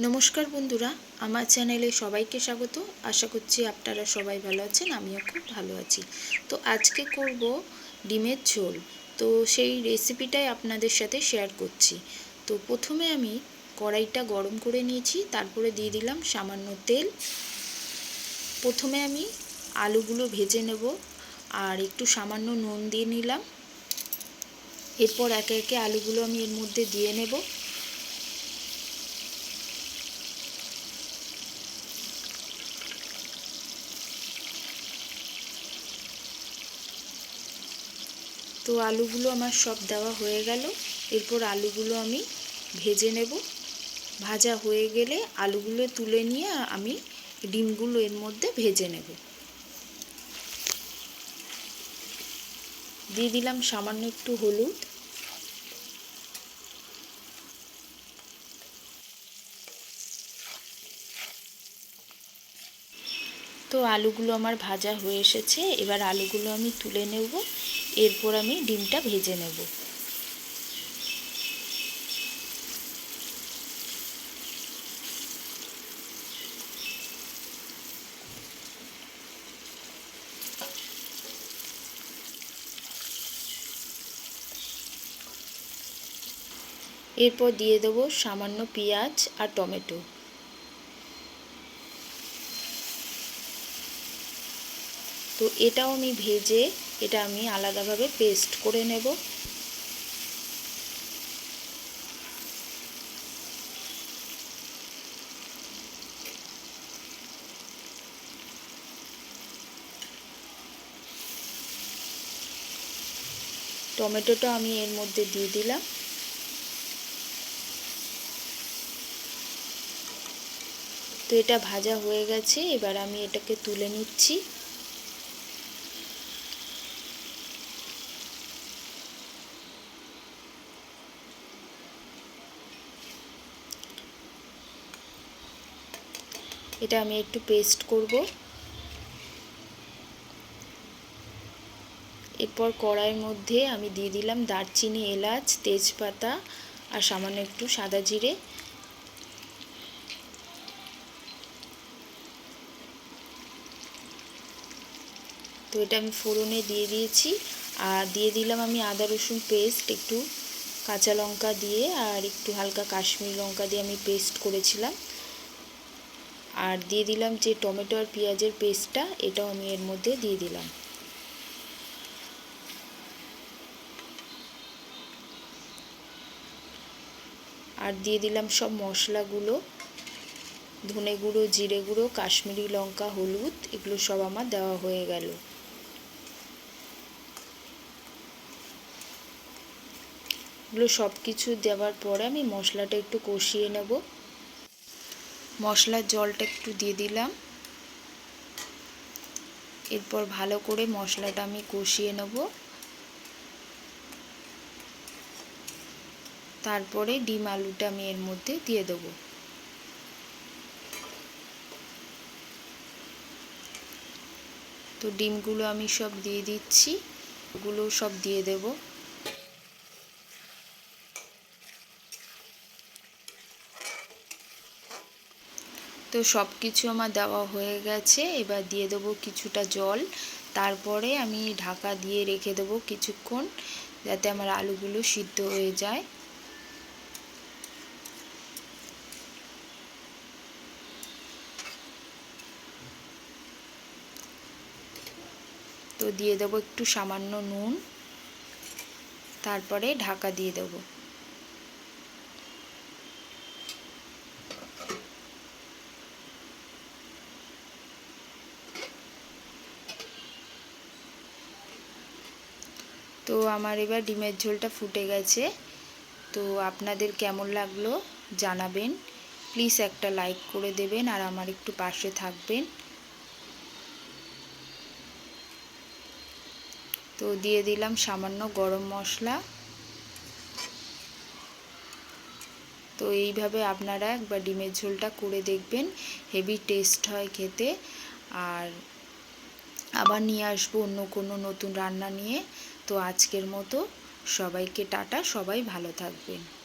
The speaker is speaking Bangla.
নমস্কার বন্ধুরা, আমার চ্যানেলে সবাইকে স্বাগত। আশা করছি আপনারা সবাই ভালো আছেন, আমিও খুব ভালো আছি। তো আজকে করব ডিমের ঝোল। তো সেই রেসিপিটাই আপনাদের সাথে শেয়ার করছি। তো প্রথমে আমি কড়াইটা গরম করে নিয়েছি, তারপরে দিয়ে দিলাম সামান্য তেল। প্রথমে আমি আলুগুলো ভেজে নেব, আর একটু সামান্য নুন দিয়ে নিলাম। এরপর একে একে আলুগুলো আমি এর মধ্যে দিয়ে নেব। তো আলুগুলো আমার সব দেওয়া হয়ে গেল। এরপর আলুগুলো আমি ভেজে নেব। ভাজা হয়ে গেলে আলুগুলো তুলে নিয়ে আমি ডিমগুলো এর মধ্যে ভেজে নেব। দিয়ে দিলাম সামান্য একটু হলুদ। তো আলুগুলো আমার ভাজা হয়ে এসেছে। এবার আলুগুলো আমি তুলে নেব। এরপর আমি ডিমটা ভেজে নেব। এরপর দিয়ে দেবো সামান্য পেঁয়াজ আর টমেটো। তো এটাও আমি ভেজে এটা আমি আলাদাভাবে পেস্ট করে নেব। টমেটোটা আমি এর মধ্যে দিয়ে দিলাম। তো এটা ভাজা হয়ে গেছে, এবার আমি এটাকে তুলে নিচ্ছি। এটা আমি একটু পেস্ট করব। এরপর কড়াইয়ের মধ্যে আমি দিয়ে দিলাম দারচিনি, এলাচ, তেজপাতা আর সামান্য একটু সাদা জিরে। তো এটা আমি ফোড়নে দিয়ে দিয়েছি। আর দিয়ে দিলাম আমি আদা, রসুন পেস্ট একটু কাঁচা লঙ্কা দিয়ে আর একটু হালকা কাশ্মীর লঙ্কা দিয়ে আমি পেস্ট করেছিলাম। আর দিয়ে দিলাম যে টমেটো আর পেঁয়াজের পেস্টটা, এটাও আমি এর মধ্যে দিয়ে দিলাম। আর দিয়ে দিলাম সব মশলাগুলো, ধনে গুঁড়ো, জিরে গুঁড়ো, কাশ্মীরি লঙ্কা, হলুদ, এগুলো সব আমার দেওয়া হয়ে গেল। এগুলো সব কিছু দেওয়ার পরে আমি মশলাটা একটু কষিয়ে নেব। মশলার জলটা একটু দিয়ে দিলাম। এরপর ভালো করে মশলাটা আমি কষিয়ে নেব। তারপরে ডিম আলুটা আমি এর মধ্যে দিয়ে দেবো। তো ডিমগুলো আমি সব দিয়ে দিচ্ছি। ওগুলো সব দিয়ে দেবো। তো সব কিছু আমার দেওয়া হয়ে গেছে। এবার দিয়ে দেবো কিছুটা জল। তারপরে আমি ঢাকা দিয়ে রেখে দেবো কিছুক্ষণ যাতে আমার আলুগুলো সিদ্ধ হয়ে যায়। তো দিয়ে দেবো একটু সামান্য নুন। তারপরে ঢাকা দিয়ে দেবো। তো আমার এবার ডিমের ঝোলটা ফুটে গেছে। তো আপনাদের কেমন লাগল জানাবেন। প্লিজ একটা লাইক করে দেবেন আর আমার একটু পাশে থাকবেন। তো দিয়ে দিলাম সামান্য গরম মশলা। তো এইভাবে আপনারা একবার ডিমের ঝোলটা করে দেখবেন। হেভি টেস্ট হয় খেতে। আর আবার নিয়ে আসব অন্য কোনো নতুন রান্না নিয়ে। তো আজকের মতো। সবাইকে টাটা সবাই ভালো থাকবেন।